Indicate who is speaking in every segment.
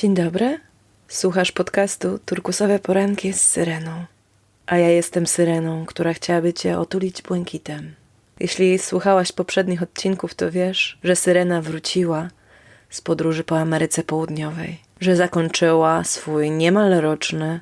Speaker 1: Dzień dobry. Słuchasz podcastu Turkusowe Poranki z Syreną. A ja jestem Syreną, która chciałaby Cię otulić błękitem. Jeśli słuchałaś poprzednich odcinków, to wiesz, że Syrena wróciła z podróży po Ameryce Południowej, że zakończyła swój niemal roczny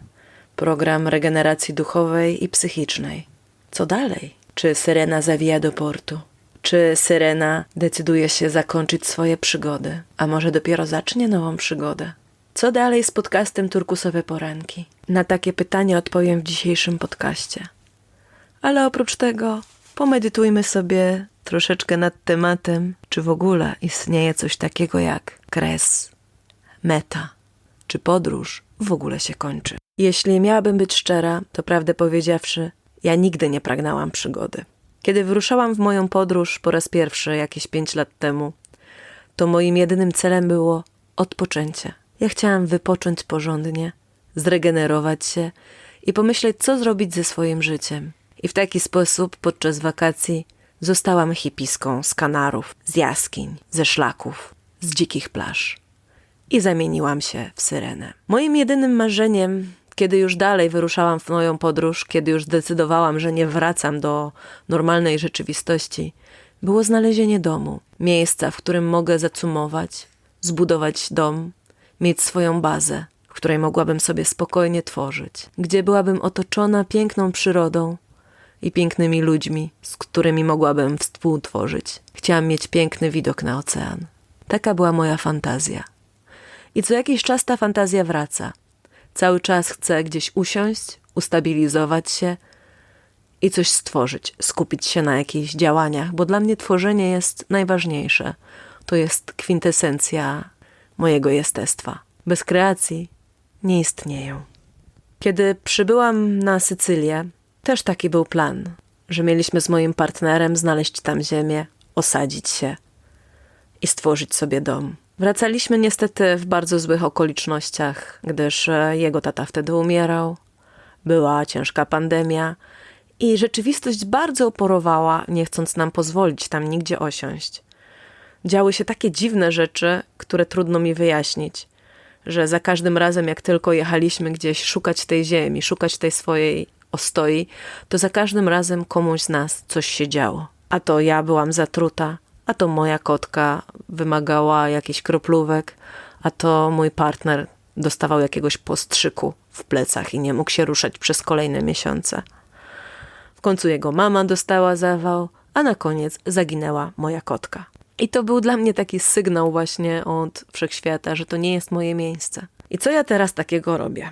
Speaker 1: program regeneracji duchowej i psychicznej. Co dalej? Czy Syrena zawija do portu? Czy Syrena decyduje się zakończyć swoje przygody, a może dopiero zacznie nową przygodę? Co dalej z podcastem Turkusowe Poranki? Na takie pytanie odpowiem w dzisiejszym podcaście. Ale oprócz tego pomedytujmy sobie troszeczkę nad tematem, czy w ogóle istnieje coś takiego jak kres, meta, czy podróż w ogóle się kończy. Jeśli miałabym być szczera, to prawdę powiedziawszy, ja nigdy nie pragnęłam przygody. Kiedy wyruszałam w moją podróż po raz pierwszy jakieś pięć lat temu, to moim jedynym celem było odpoczęcie. Ja chciałam wypocząć porządnie, zregenerować się i pomyśleć, co zrobić ze swoim życiem. I w taki sposób podczas wakacji zostałam hipiską z Kanarów, z jaskiń, ze szlaków, z dzikich plaż. I zamieniłam się w syrenę. Moim jedynym marzeniem, kiedy już dalej wyruszałam w moją podróż, kiedy już zdecydowałam, że nie wracam do normalnej rzeczywistości, było znalezienie domu, miejsca, w którym mogę zacumować, zbudować dom, mieć swoją bazę, w której mogłabym sobie spokojnie tworzyć, gdzie byłabym otoczona piękną przyrodą i pięknymi ludźmi, z którymi mogłabym współtworzyć. Chciałam mieć piękny widok na ocean. Taka była moja fantazja. I co jakiś czas ta fantazja wraca. Cały czas chcę gdzieś usiąść, ustabilizować się i coś stworzyć, skupić się na jakichś działaniach, bo dla mnie tworzenie jest najważniejsze. To jest kwintesencja mojego jestestwa. Bez kreacji nie istnieją. Kiedy przybyłam na Sycylię, też taki był plan, że mieliśmy z moim partnerem znaleźć tam ziemię, osadzić się i stworzyć sobie dom. Wracaliśmy niestety w bardzo złych okolicznościach, gdyż e, jego tata wtedy umierał, była ciężka pandemia i rzeczywistość bardzo oporowała, nie chcąc nam pozwolić tam nigdzie osiąść. Działy się takie dziwne rzeczy, które trudno mi wyjaśnić, że za każdym razem, jak tylko jechaliśmy gdzieś szukać tej ziemi, szukać tej swojej ostoi, to za każdym razem komuś z nas coś się działo. A to ja byłam zatruta, a to moja kotka wymagała jakichś kroplówek, a to mój partner dostawał jakiegoś postrzyku w plecach i nie mógł się ruszać przez kolejne miesiące. W końcu jego mama dostała zawał, a na koniec zaginęła moja kotka. I to był dla mnie taki sygnał właśnie od wszechświata, że to nie jest moje miejsce. I co ja teraz takiego robię?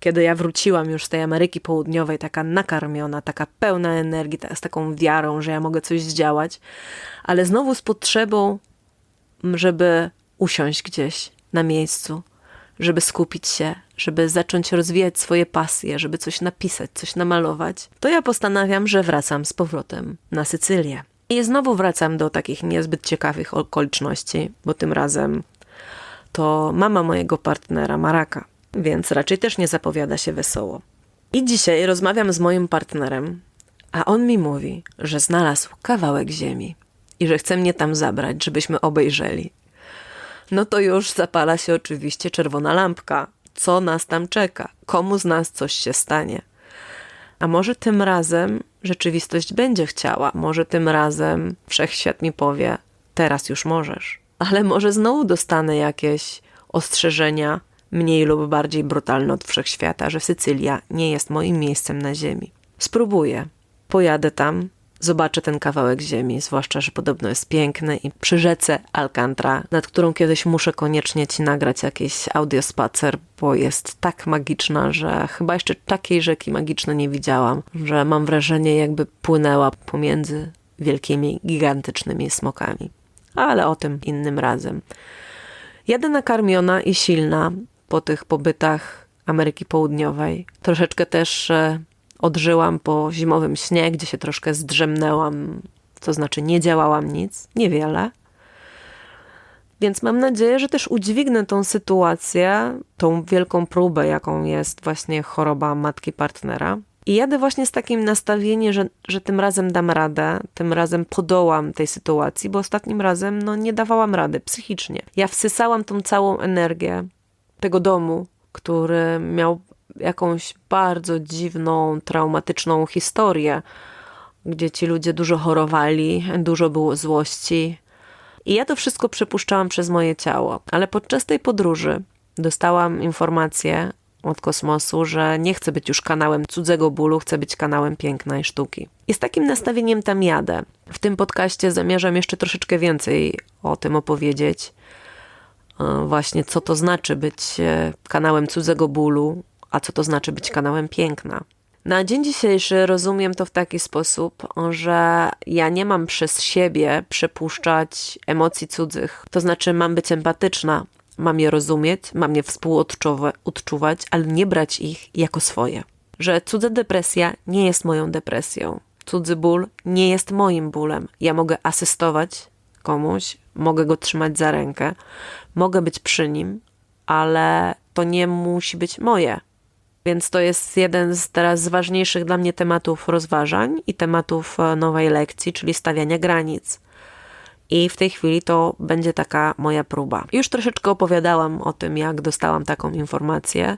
Speaker 1: Kiedy ja wróciłam już z tej Ameryki Południowej, taka nakarmiona, taka pełna energii, z taką wiarą, że ja mogę coś zdziałać, ale znowu z potrzebą, żeby usiąść gdzieś na miejscu, żeby skupić się, żeby zacząć rozwijać swoje pasje, żeby coś napisać, coś namalować, to ja postanawiam, że wracam z powrotem na Sycylię. I znowu wracam do takich niezbyt ciekawych okoliczności, bo tym razem to mama mojego partnera, Maraka, więc raczej też nie zapowiada się wesoło. I dzisiaj rozmawiam z moim partnerem, a on mi mówi, że znalazł kawałek ziemi i że chce mnie tam zabrać, żebyśmy obejrzeli. No to już zapala się oczywiście czerwona lampka. Co nas tam czeka? Komu z nas coś się stanie? A może tym razem rzeczywistość będzie chciała, może tym razem wszechświat mi powie: teraz już możesz. Ale może znowu dostanę jakieś ostrzeżenia, mniej lub bardziej brutalne od wszechświata, że Sycylia nie jest moim miejscem na ziemi. Spróbuję. Pojadę tam, zobaczę ten kawałek ziemi, zwłaszcza, że podobno jest piękny i przy rzece Alcantara, nad którą kiedyś muszę koniecznie ci nagrać jakiś audiospacer, bo jest tak magiczna, że chyba jeszcze takiej rzeki magicznej nie widziałam, że mam wrażenie jakby płynęła pomiędzy wielkimi, gigantycznymi smokami. Ale o tym innym razem. Jadę nakarmiona i silna po tych pobytach Ameryki Południowej. Troszeczkę też e, odżyłam po zimowym śnie, gdzie się troszkę zdrzemnęłam, to znaczy nie działałam nic, niewiele. Więc mam nadzieję, że też udźwignę tą sytuację, tą wielką próbę, jaką jest właśnie choroba matki partnera. I jadę właśnie z takim nastawieniem, że, że tym razem dam radę, tym razem podołam tej sytuacji, bo ostatnim razem no, nie dawałam rady psychicznie. Ja wsysałam tą całą energię tego domu, który miał jakąś bardzo dziwną, traumatyczną historię, gdzie ci ludzie dużo chorowali, dużo było złości. I ja to wszystko przepuszczałam przez moje ciało, ale podczas tej podróży dostałam informację od kosmosu, że nie chcę być już kanałem cudzego bólu, chcę być kanałem piękna i sztuki. I z takim nastawieniem tam jadę. W tym podcaście zamierzam jeszcze troszeczkę więcej o tym opowiedzieć. E, właśnie co to znaczy być e, kanałem cudzego bólu, a co to znaczy być kanałem piękna. Na dzień dzisiejszy rozumiem to w taki sposób, że ja nie mam przez siebie przepuszczać emocji cudzych. To znaczy, mam być empatyczna, mam je rozumieć, mam je współodczuwać, ale nie brać ich jako swoje. Że cudza depresja nie jest moją depresją. Cudzy ból nie jest moim bólem. Ja mogę asystować komuś, mogę go trzymać za rękę, mogę być przy nim, ale to nie musi być moje. Więc to jest jeden z teraz ważniejszych dla mnie tematów rozważań i tematów e, nowej lekcji, czyli stawiania granic. I w tej chwili to będzie taka moja próba. Już troszeczkę opowiadałam o tym, jak dostałam taką informację,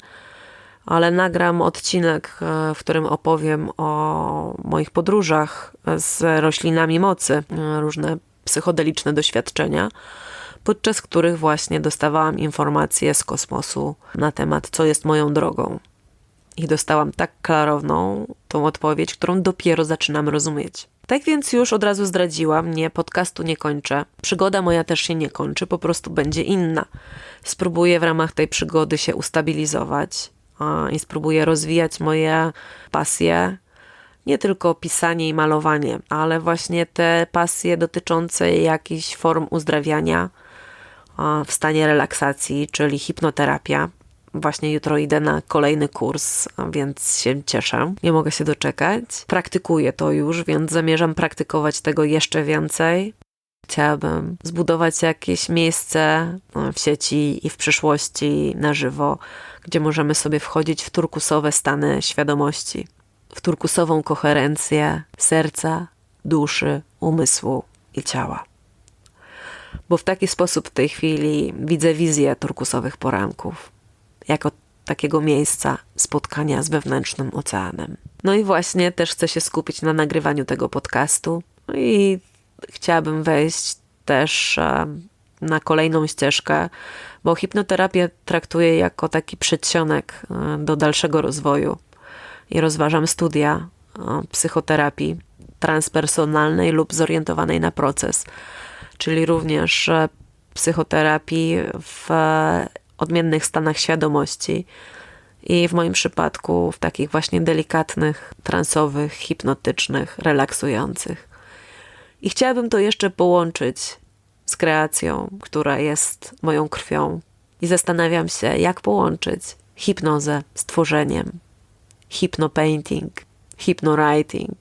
Speaker 1: ale nagram odcinek, e, w którym opowiem o moich podróżach z roślinami mocy, e, różne psychodeliczne doświadczenia, podczas których właśnie dostawałam informacje z kosmosu na temat, co jest moją drogą. I dostałam tak klarowną tą odpowiedź, którą dopiero zaczynam rozumieć. Tak więc już od razu zdradziłam, nie, podcastu nie kończę. Przygoda moja też się nie kończy, po prostu będzie inna. Spróbuję w ramach tej przygody się ustabilizować i spróbuję rozwijać moje pasje, nie tylko pisanie i malowanie, ale właśnie te pasje dotyczące jakichś form uzdrawiania w stanie relaksacji, czyli hipnoterapia. Właśnie jutro idę na kolejny kurs, więc się cieszę. Nie mogę się doczekać. Praktykuję to już, więc zamierzam praktykować tego jeszcze więcej. Chciałabym zbudować jakieś miejsce w sieci i w przyszłości na żywo, gdzie możemy sobie wchodzić w turkusowe stany świadomości, w turkusową koherencję serca, duszy, umysłu i ciała. Bo w taki sposób w tej chwili widzę wizję turkusowych poranków jako takiego miejsca spotkania z wewnętrznym oceanem. No i właśnie też chcę się skupić na nagrywaniu tego podcastu no i chciałabym wejść też e, na kolejną ścieżkę, bo hipnoterapię traktuję jako taki przedsionek e, do dalszego rozwoju i rozważam studia e, psychoterapii transpersonalnej lub zorientowanej na proces, czyli również psychoterapii w odmiennych stanach świadomości. I w moim przypadku w takich właśnie delikatnych, transowych, hipnotycznych, relaksujących. I chciałabym to jeszcze połączyć z kreacją, która jest moją krwią. I zastanawiam się, jak połączyć hipnozę z tworzeniem, hipnopainting, hipnowriting,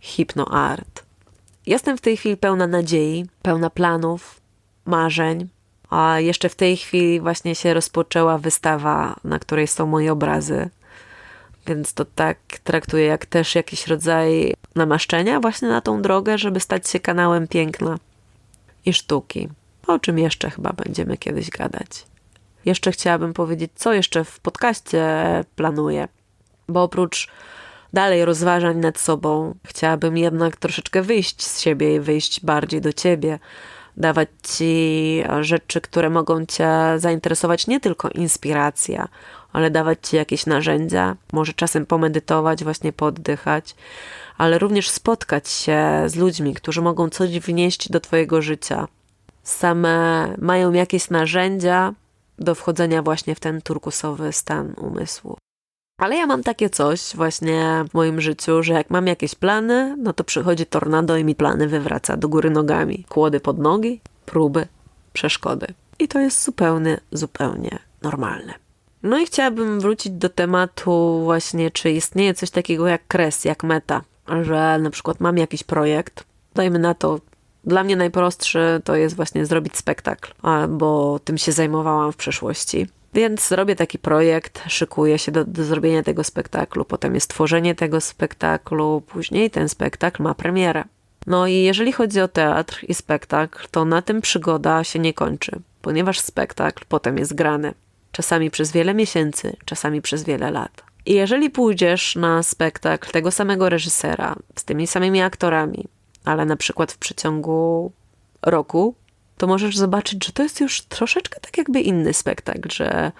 Speaker 1: hipnoart. Jestem w tej chwili pełna nadziei, pełna planów, marzeń, a jeszcze w tej chwili właśnie się rozpoczęła wystawa, na której są moje obrazy. Więc to tak traktuję jak też jakiś rodzaj namaszczenia właśnie na tą drogę, żeby stać się kanałem piękna i sztuki. O czym jeszcze chyba będziemy kiedyś gadać. Jeszcze chciałabym powiedzieć, co jeszcze w podcaście planuję. Bo oprócz dalej rozważań nad sobą, chciałabym jednak troszeczkę wyjść z siebie i wyjść bardziej do ciebie dawać ci rzeczy, które mogą cię zainteresować, nie tylko inspiracja, ale dawać ci jakieś narzędzia, może czasem pomedytować, właśnie poddychać, ale również spotkać się z ludźmi, którzy mogą coś wnieść do twojego życia. Same mają jakieś narzędzia do wchodzenia właśnie w ten turkusowy stan umysłu. Ale ja mam takie coś właśnie w moim życiu, że jak mam jakieś plany, no to przychodzi tornado i mi plany wywraca do góry nogami. Kłody pod nogi, próby, przeszkody. I to jest zupełnie, zupełnie normalne. No i chciałabym wrócić do tematu właśnie, czy istnieje coś takiego jak kres, jak meta, że na przykład mam jakiś projekt, dajmy na to, dla mnie najprostszy to jest właśnie zrobić spektakl, bo tym się zajmowałam w przeszłości. Więc robię taki projekt, szykuję się do, do zrobienia tego spektaklu, potem jest tworzenie tego spektaklu, później ten spektakl ma premierę. No i jeżeli chodzi o teatr i spektakl, to na tym przygoda się nie kończy, ponieważ spektakl potem jest grany.
Speaker 2: Czasami przez wiele miesięcy, czasami przez wiele lat. I jeżeli pójdziesz na spektakl tego samego reżysera, z tymi samymi aktorami, ale na przykład w przeciągu roku, to możesz zobaczyć, że to jest już troszeczkę tak jakby inny spektakl, że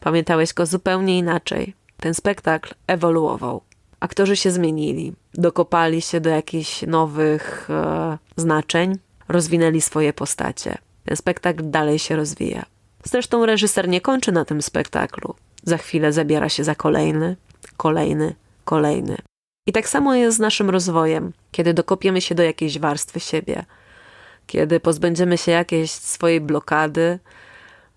Speaker 2: pamiętałeś go zupełnie inaczej. Ten spektakl ewoluował. Aktorzy się zmienili, dokopali się do jakichś nowych e, znaczeń, rozwinęli swoje postacie. Ten spektakl dalej się rozwija. Zresztą reżyser nie kończy na tym spektaklu. Za chwilę zabiera się za kolejny, kolejny, kolejny. I tak samo jest z naszym rozwojem, kiedy dokopiemy się do jakiejś warstwy siebie, kiedy pozbędziemy się jakiejś swojej blokady,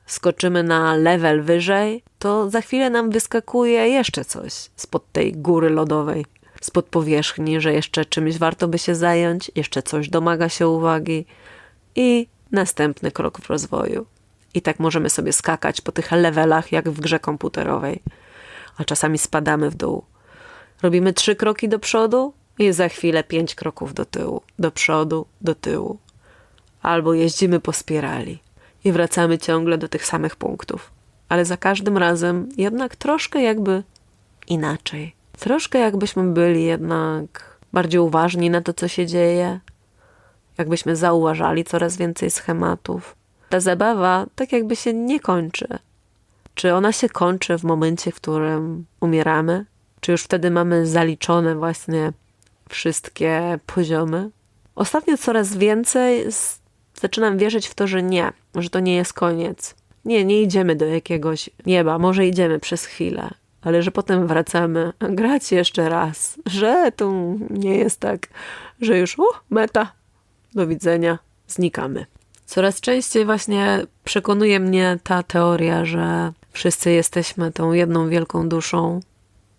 Speaker 2: skoczymy na level wyżej, to za chwilę nam wyskakuje jeszcze coś spod tej góry lodowej, spod powierzchni, że jeszcze czymś warto by się zająć, jeszcze coś domaga się uwagi i następny krok w rozwoju. I tak możemy sobie skakać po tych levelach, jak w grze komputerowej, a czasami spadamy w dół. Robimy trzy kroki do przodu i za chwilę pięć kroków do tyłu, do przodu, do tyłu. Albo jeździmy po spirali i wracamy ciągle do tych samych punktów, ale za każdym razem jednak troszkę jakby inaczej. Troszkę jakbyśmy byli jednak bardziej uważni na to, co się dzieje, jakbyśmy zauważali coraz więcej schematów. Ta zabawa tak jakby się nie kończy. Czy ona się kończy w momencie, w którym umieramy? Czy już wtedy mamy zaliczone właśnie wszystkie poziomy? Ostatnio coraz więcej zaczynam wierzyć w to, że nie, że to nie jest koniec. Nie, nie idziemy do jakiegoś nieba, może idziemy przez chwilę, ale że potem wracamy grać jeszcze raz, że tu nie jest tak, że już uh, meta, do widzenia, znikamy. Coraz częściej właśnie przekonuje mnie ta teoria, że wszyscy jesteśmy tą jedną wielką duszą,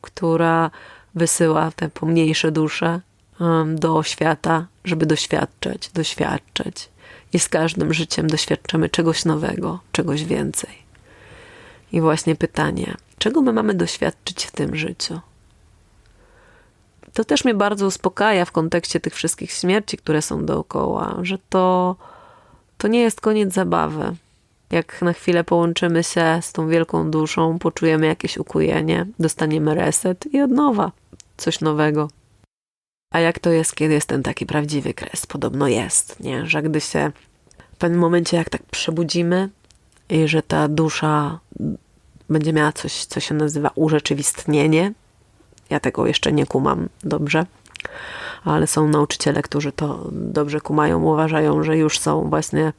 Speaker 2: która wysyła te pomniejsze dusze um, do świata, żeby doświadczać, doświadczać. I z każdym życiem doświadczamy czegoś nowego, czegoś więcej. I właśnie pytanie, czego my mamy doświadczyć w tym życiu? To też mnie bardzo uspokaja w kontekście tych wszystkich śmierci, które są dookoła, że to, to nie jest koniec zabawy. Jak na chwilę połączymy się z tą wielką duszą, poczujemy jakieś ukojenie, dostaniemy reset i od nowa coś nowego. A jak to jest, kiedy jest ten taki prawdziwy kres? Podobno jest, nie? Że gdy się w pewnym momencie, jak tak przebudzimy i że ta dusza będzie miała coś, co się nazywa urzeczywistnienie. Ja tego jeszcze nie kumam dobrze, ale są nauczyciele, którzy to dobrze kumają, uważają, że już są właśnie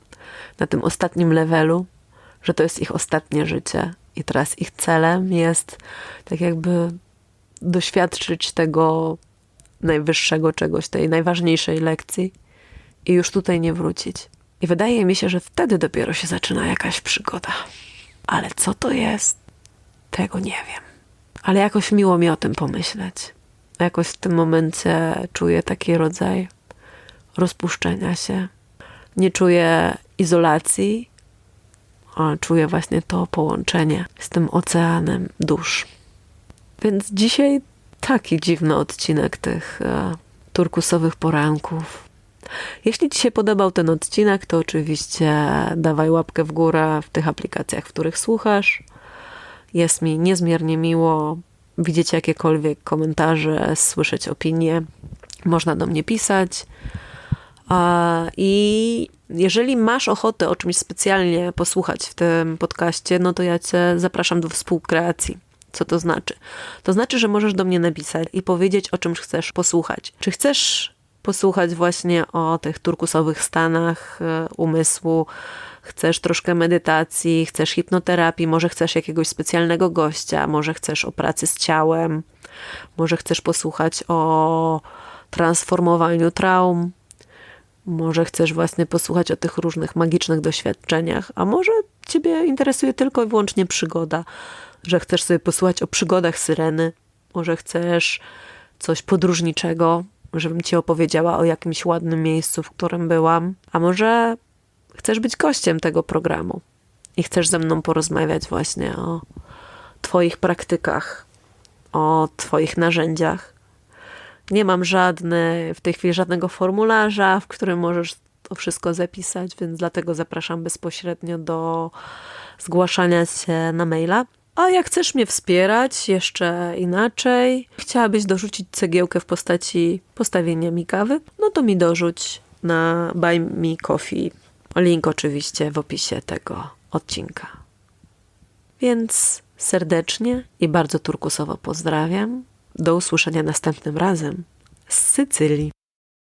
Speaker 2: na tym ostatnim levelu, że to jest ich ostatnie życie i teraz ich celem jest tak jakby doświadczyć tego najwyższego czegoś, tej najważniejszej lekcji i już tutaj nie wrócić. I wydaje mi się, że wtedy dopiero się zaczyna jakaś przygoda. Ale co to jest, tego nie wiem. Ale jakoś miło mi o tym pomyśleć. Jakoś w tym momencie czuję taki rodzaj rozpuszczenia się. Nie czuję izolacji, ale czuję właśnie to połączenie z tym oceanem dusz. Więc dzisiaj taki dziwny odcinek tych e, turkusowych poranków. Jeśli Ci się podobał ten odcinek, to oczywiście dawaj łapkę w górę w tych aplikacjach, w których słuchasz. Jest mi niezmiernie miło widzieć jakiekolwiek komentarze, słyszeć opinie. Można do mnie pisać. I jeżeli masz ochotę o czymś specjalnie posłuchać w tym podcaście, no to ja Cię zapraszam do współkreacji. Co to znaczy? To znaczy, że możesz do mnie napisać i powiedzieć, o czymś chcesz posłuchać. Czy chcesz posłuchać właśnie o tych turkusowych stanach e, umysłu, chcesz troszkę medytacji, chcesz hipnoterapii, może chcesz jakiegoś specjalnego gościa, może chcesz o pracy z ciałem, może chcesz posłuchać o transformowaniu traum, może chcesz właśnie posłuchać o tych różnych magicznych doświadczeniach, a może Ciebie interesuje tylko i wyłącznie przygoda, że chcesz sobie posłuchać o przygodach syreny, może chcesz coś podróżniczego, żebym Ci opowiedziała o jakimś ładnym miejscu, w którym byłam, a może chcesz być gościem tego programu i chcesz ze mną porozmawiać właśnie o Twoich praktykach, o Twoich narzędziach. Nie mam żadne, w tej chwili żadnego formularza, w którym możesz to wszystko zapisać, więc dlatego zapraszam bezpośrednio do zgłaszania się na maila. A jak chcesz mnie wspierać jeszcze inaczej, chciałabyś dorzucić cegiełkę w postaci postawienia mi kawy, no to mi dorzuć na Buy Me Coffee. Link oczywiście w opisie tego odcinka. Więc serdecznie i bardzo turkusowo pozdrawiam. Do usłyszenia następnym razem z Sycylii.